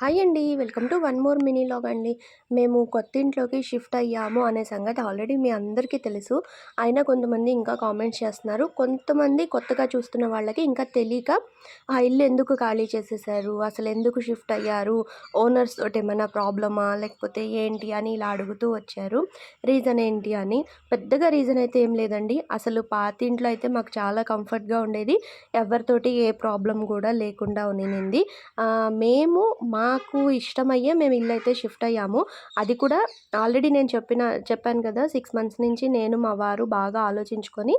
Hi అండి. Welcome to one more mini vlog అండి. మేము కొత్త ఇంట్లోకి షిఫ్ట్ అయ్యాము అనే సంగతి ఆల్రెడీ మీ అందరికీ తెలుసు. అయినా కొంతమంది ఇంకా కామెంట్స్ చేస్తున్నారు. కొంతమంది కొత్తగా చూస్తున్న వాళ్ళకి ఇంకా తెలియక ఆ ఇల్లు ఎందుకు ఖాళీ చేసేసారు? అసలు ఎందుకు షిఫ్ట్ అయ్యారు? ఓనర్స్ తోటి ఏమైనా ప్రాబ్లమా? లేకపోతే ఏంటి? అని ఇలా అడుగుతూ వచ్చారు. రీజన్ ఏంటి? అని. పెద్దగా రీజన్ అయితే ఏం లేదండి. అసలు పాత ఇంట్లో అయితే మాకు చాలా కంఫర్ట్గా ఉండేది. ఎవరితోటి ఏ ప్రాబ్లం కూడా లేకుండా ఉండింది మేము మా మాకు ఇష్టమయ్యే మేము ఇల్లు అయితే షిఫ్ట్ అయ్యాము. అది కూడా ఆల్రెడీ నేను చెప్పిన చెప్పాను కదా సిక్స్ మంత్స్ నుంచి నేను మా వారు బాగా ఆలోచించుకొని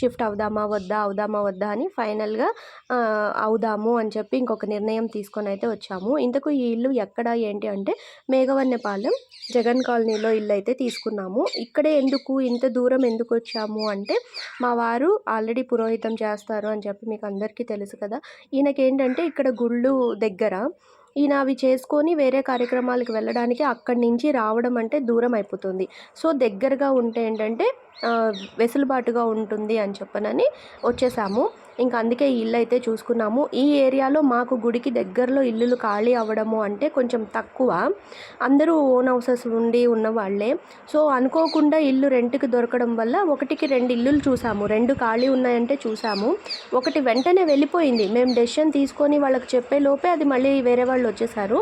షిఫ్ట్ అవుదామా వద్దా అవుదామా వద్దా అని ఫైనల్గా అవుదాము అని చెప్పి ఇంకొక నిర్ణయం తీసుకొని అయితే వచ్చాము. ఇంతకు ఈ ఇల్లు ఎక్కడ ఏంటి అంటే మేఘవన్నెపాలెం జగన్ కాలనీలో ఇల్లు అయితే తీసుకున్నాము. ఇక్కడే ఎందుకు ఇంత దూరం ఎందుకు వచ్చాము అంటే మా వారు ఆల్రెడీ పురోహితం చేస్తారు అని చెప్పి మీకు అందరికీ తెలుసు కదా. ఈయనకి ఏంటంటే ఇక్కడ గుళ్ళు దగ్గర ఈయన అవి చేసుకొని వేరే కార్యక్రమాలకు వెళ్ళడానికి అక్కడి నుంచి రావడం అంటే దూరం అయిపోతుంది. సో దగ్గరగా ఉంటే ఏంటంటే వెసులుబాటుగా ఉంటుంది అని చెప్పనని వచ్చేసాము. ఇంకా అందుకే ఈ ఇల్లు అయితే చూసుకున్నాము. ఈ ఏరియాలో మాకు గుడికి దగ్గరలో ఇల్లులు ఖాళీ అవ్వడము అంటే కొంచెం తక్కువ. అందరూ ఓన్ హౌసెస్ ఉండి ఉన్న వాళ్ళే. సో అనుకోకుండా ఇల్లు రెంట్కి దొరకడం వల్ల ఒకటికి రెండు ఇల్లులు చూసాము. రెండు ఖాళీ ఉన్నాయంటే చూసాము. ఒకటి వెంటనే వెళ్ళిపోయింది. మేము డెసిషన్ తీసుకొని వాళ్ళకి చెప్పే లోపే అది మళ్ళీ వేరే వాళ్ళు వచ్చేసారు.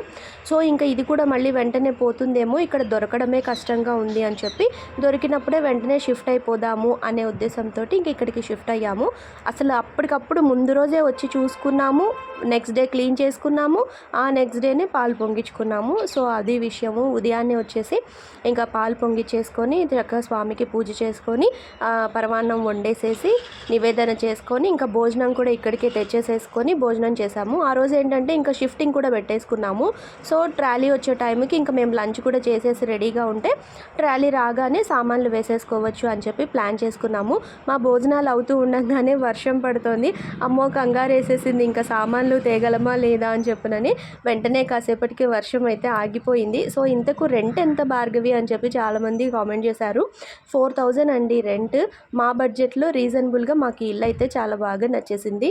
సో ఇంకా ఇది కూడా మళ్ళీ వెంటనే పోతుందేమో ఇక్కడ దొరకడమే కష్టంగా ఉంది అని చెప్పి దొరికినప్పుడే వెంటనే షిఫ్ట్ అయిపోదాము అనే ఉద్దేశంతో ఇంక ఇక్కడికి షిఫ్ట్ అయ్యాము. అసలు అప్పటికప్పుడు ముందు రోజే వచ్చి చూసుకున్నాము నెక్స్ట్ డే క్లీన్ చేసుకున్నాము ఆ నెక్స్ట్ డేనే పాలు పొంగించుకున్నాము. సో అది విషయము. ఉదయాన్నే వచ్చేసి ఇంకా పాలు పొంగిచ్చేసుకొని చక్కగా స్వామికి పూజ చేసుకొని పరమాన్నం వండేసేసి నివేదన చేసుకొని ఇంకా భోజనం కూడా ఇక్కడికే తెచ్చేసేసుకొని భోజనం చేసాము ఆ రోజు ఏంటంటే ఇంకా షిఫ్టింగ్ కూడా పెట్టేసుకున్నాము. సో ట్రాలీ వచ్చే టైంకి ఇంకా మేము లంచ్ కూడా చేసేసి రెడీగా ఉంటే ట్రాలీ రాగానే సామాన్లు వేసేసుకోవచ్చు అని చెప్పి ప్లాన్ చేసుకున్నాము. మా భోజనాలు అవుతూ ఉండగానే వర్షం పడుతుంది ఉంది అమ్మో కంగారు వేసేసింది. ఇంకా సామాన్లు తేగలమా లేదా అని చెప్పునని వెంటనే కాసేపటికి వర్షం అయితే ఆగిపోయింది. సో ఇంతకు రెంట్ ఎంత భార్గవి అని చెప్పి చాలామంది కామెంట్ చేశారు. ఫోర్ థౌజండ్ అండి రెంట్ మా బడ్జెట్లో రీజనబుల్గా మాకు ఇల్లు అయితే చాలా బాగా నచ్చేసింది.